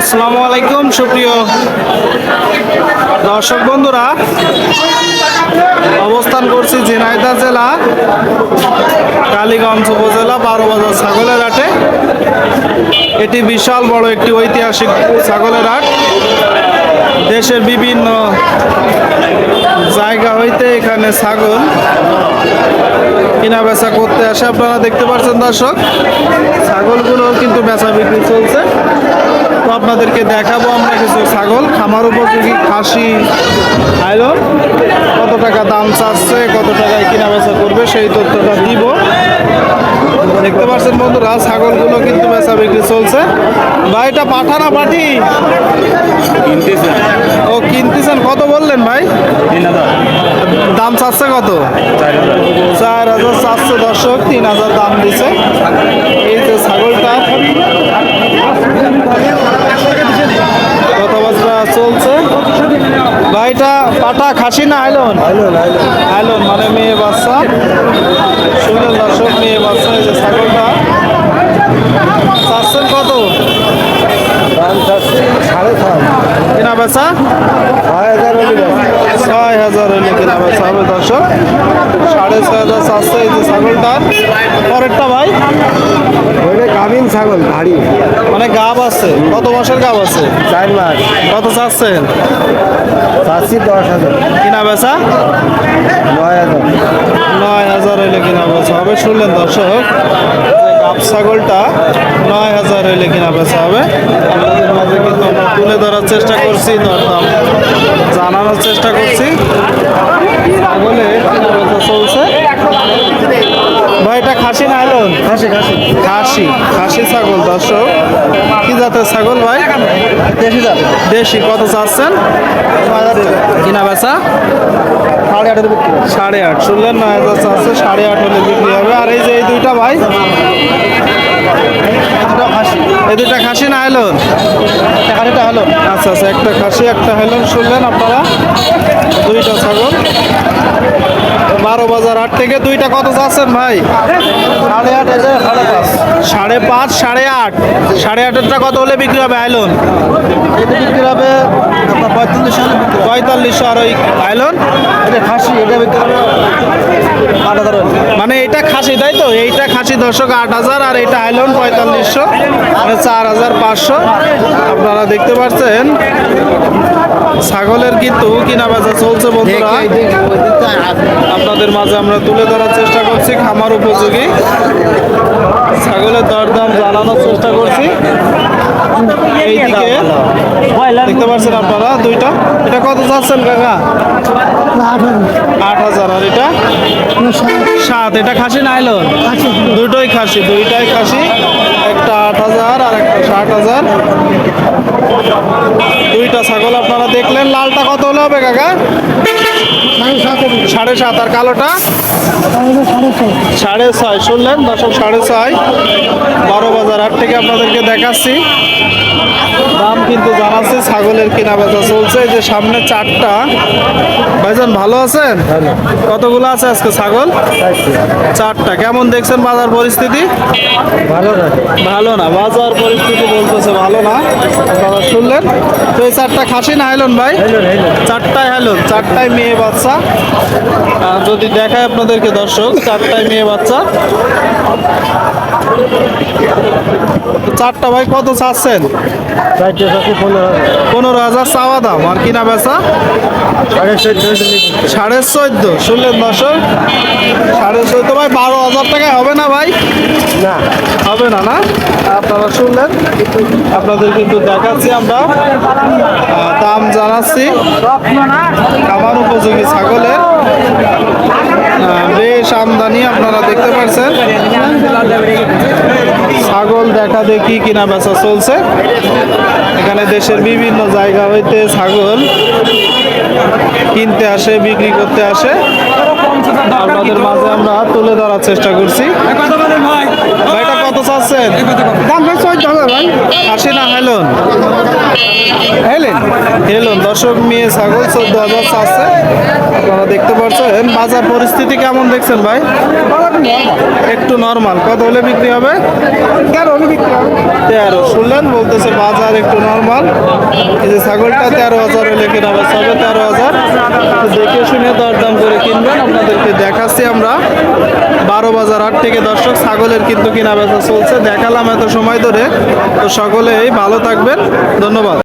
আসসালামু আলাইকুম, সুপ্রিয় দর্শক বন্ধুরা। অবস্থান করছি ঝিনাইদহ জেলা, কালীগঞ্জ উপজেলা বারো বাজার ছাগলের হাটে। এটি বিশাল বড় একটি ঐতিহাসিক ছাগলের হাট। দেশের বিভিন্ন জায়গা হইতে এখানে ছাগল কিনা বেচা করতে আসে। আপনারা দেখতে পাচ্ছেন দর্শক ছাগলগুলোর কিন্তু বেচা বিক্রি চলছে। আপনাদেরকে দেখাবো আমরা কিছু ছাগল। খামার উপযোগী খাসি আইলন কত টাকা দাম চাচ্ছে কত টাকায় কিনা বেচা করবে সেই তথ্যটা দিব। দেখতে পাচ্ছেন বন্ধুরা ছাগলগুলো কিন্তু বেচা বিক্রি চলছে। ভাই এটা পাঠা না পাঠি? কিনতেছেন। ও কিনতেছেন। কত বললেন ভাই? দাম চাচ্ছে কত? চার হাজার। চার হাজার চারশো দর্শক তিন হাজার দাম দিছে। এই যে ছাগলটা কথাবার্তা চলছে ভাইটা পাটা খাসি না আইলন? আইলন মানে মেয়ে বাচ্চা। শুনলেন দর্শক মেয়ে বাচ্চা এই যে ছাগলটা। চাচ্ছেন কত? কেনা বেচা? ছয় হাজার হলে ছয় হাজার হলে কিনা বেচা হবে দর্শক। সাড়ে ছয় হাজার চারশো এই যে পরেরটা ভাই? ওইটা গাভিন ছাগল ভারী। মানে গাব আছে কত মাসের গাব আছে? চার মাস। কত চাচ্ছেন? চাচ্ছি দশ হাজার। কিনা বেচা? নয় হাজার। নয় হাজার হইলে কিনা বেচা হবে শুনলেন দর্শক? গাব ছাগলটা নয় হাজার হইলে কিনা বেচা হবে। আপনাদের মাঝে কিন্তু আমরা তুলে ধরার চেষ্টা করছি দরদাম জানানোর চেষ্টা করছি ছাগলে কিনা বেচা চলছে ভাই এটা খাসি না এলন খাসি খাসি খাসি খাসি ছাগল দর্শক। কি জাতের ছাগল ভাই? দেশি যাবে দেশি কত চাচ্ছেন? কিনা বেচা? সাড়ে আটের বিক্রি সাড়ে আট শুনলেন নয় হাজার চারশো সাড়ে আট হলে বিক্রি হবে। আর এই যে এই দুইটা ভাই? খাসি। এই দুইটা খাসি না খাসিটা হলো আচ্ছা আচ্ছা একটা খাসি একটা হেলন শুনলেন আপনারা? বারো বাজার আট থেকে দুইটা কত চাচ্ছেন ভাই? সাড়ে আট সাড়ে পাঁচ। সাড়ে পাঁচ সাড়ে আট। সাড়ে আটেরটা কত হলে বিক্রি হবে আইলন বিক্রি হবে আপনার পঁয়তাল্লিশ পঁয়তাল্লিশশো আর ওই আইলন এটা খাসি এটা বিক্রি হবে আট হাজার মানে এটা খাসি তাই তো? এইটা খাসি দর্শক আট হাজার আর এটা আইলন পঁয়তাল্লিশশো মানে চার হাজার পাঁচশো। আপনারা দেখতে পাচ্ছেন ছাগলের কিন্তু কিনা বেচা চলছে বন্ধুরা। আপনাদের মাঝে আমরা তুলে ধরার চেষ্টা করছি খামার উপযোগী। ছাগলের দরদাম জানানোর চেষ্টা করছি। এইদিকে দেখতে পাচ্ছেন আপনারা দুইটা। এটা কত চাচ্ছেন কাকা? আট হাজার। আর এটা? সাত। এটা খাসি না আইলন দুটোই খাসি দুইটাই খাসি। একটা আট হাজার আর একটা ষাট হাজার। দুইটা ছাগল আপনারা দেখলেন লালটা কত হলে হবে কাকা? সাড়ে সাত আর কালোটা? সাড়ে ছয়। শুনলেন? দশক সাড়ে ছয়। বারো। হাট থেকে আপনাদেরকে দেখাচ্ছি। দাম কিন্তু জানাচ্ছি ছাগলের কিনা বেচা চলছে। যে সামনে চারটা। ভাইজান ভালো আছেন? কতগুলো আছে আজকে ছাগল? চারটা। কেমন দেখছেন বাজার পরিস্থিতি? ভালো না। ভালো না। বাজার পরিস্থিতি বলতেছে ভালো না। আপনারা শুনলেন? তো এই চারটা খাসি না হেলন ভাই? চারটায় হেলন। চারটায় মেয়ে বাচ্চা। যদি দেখায় আপনাদেরকে দর্শক চারটায় মেয়ে বাচ্চা। চারটা ভাই কত চাচ্ছেন? পনেরো হাজার চাওয়া দাম আর কিনা বেচা? সাড়ে চোদ্দ শুনলেন দর্শক? সাড়ে চোদ্দ ভাই বারো হাজার টাকায় হবে না ভাই? না। হবে না না? আপনারা শুনলেন? আপনাদের কিন্তু দেখাচ্ছি আমরা। দাম জানাচ্ছি। আমার উপযোগী ছাগলের। বেশ আমদানি, আপনারা দেখতে পাচ্ছেন। ছাগল দেখা দেখি কিনা বেচা চলছে। এখানে দেশের বিভিন্ন জায়গা হইতে ছাগল কিনতে আসে, বিক্রি করতে আসে। আপনাদের মাঝে আমরা তুলে ধরার চেষ্টা করছি। ভাইটা কত চাচ্ছেন? দাম চোদ্দ হাজার ভাই। খাসি না হেলন? হেলেন। হেলুন দর্শক মেয়ে ছাগল চোদ্দ হাজার চাচ্ছে। আপনারা দেখতে পাচ্ছেন বাজার পরিস্থিতি কেমন দেখছেন ভাই? একটু নর্মাল কত হলে বিক্রি হবে? তেরো হলে বিক্রি হবে। তেরো শুনলেন? বলতেছে বাজার একটু নর্মাল এই যে ছাগলটা তেরো হাজার হলে কেনা হবে তেরো হাজার। তো দেখে শুনে দরদাম করে কিনবেন। দেখাচ্ছি আমরা। বারো বাজার আট থেকে দর্শক, ছাগলের কিন্তু কেনা বেচা চলছে। দেখালাম এত সময় ধরে। তো সকলেই ভালো থাকবেন। ধন্যবাদ।